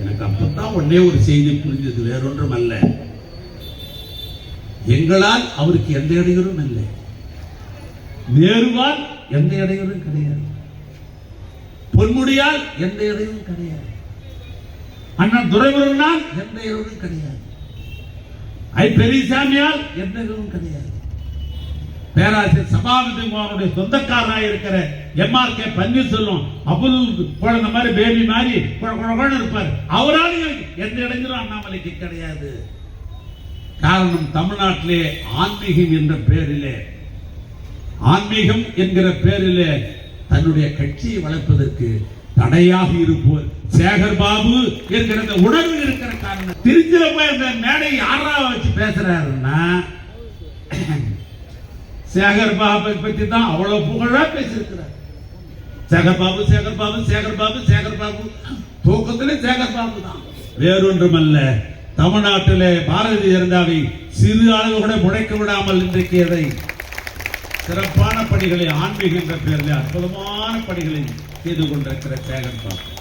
எனக்கு அப்பத்தான் உடனே ஒரு செய்தி புரிஞ்சது வேறொன்றும் அல்ல. எங்களால் அவருக்கு எந்த இடையூறும் இல்லை. நேருவால் எந்த இடையூறும் கிடையாது. பொன்முடியால் எந்த இடையூறும் கிடையாது. அண்ணன் துரைமுருகனால் எந்த இடையூறும் கிடையாது. ஐ பெரியசாமியால் எந்த இடையூறும் கிடையாது. பேராசிரியர் சபாபதிமாருடைய சொந்தக்காரராக இருக்கிற எம்ஆர் கே பன்னீர்செல்வம் அபுல் குழந்தை மாதிரி பேபி மாதிரி குழ இருப்பார். அவரால் எந்த இடைஞ்சலும் அண்ணாமலைக்கு கிடையாது. காரணம் தமிழ்நாட்டிலே ஆன்மீகம் என்ற பெயரிலே ஆன்மீகம் என்கிற பெயரிலே தன்னுடைய கட்சியை வளர்ப்பதற்கு தடையாக இருப்போர். சேகர் பாபு என்கிற உணர்வு இருக்கிற காரணம். திருச்சியில போய் அந்த மேடை யாரா வச்சு பேசுறாருன்னா சேகர் பாபை பத்தி தான் அவ்வளவு புகழா பேசியிருக்கிறார். சேகர் பாபு சேகர் பாபு சேகர் பாபு சேகர் பாபு. தூக்கத்திலே சேகர் பாபு தான் வேறொன்றுமல்ல தமிழ்நாட்டிலே பாரதிய ஜனதாவை சிறு அளவு கூட முளைக்க விடாமல் இன்றைக்கு அதை சிறப்பான பணிகளை ஆன்மீக என்ற பெயரில் அற்புதமான பணிகளை செய்து கொண்டிருக்கிற சேகர் பாபு.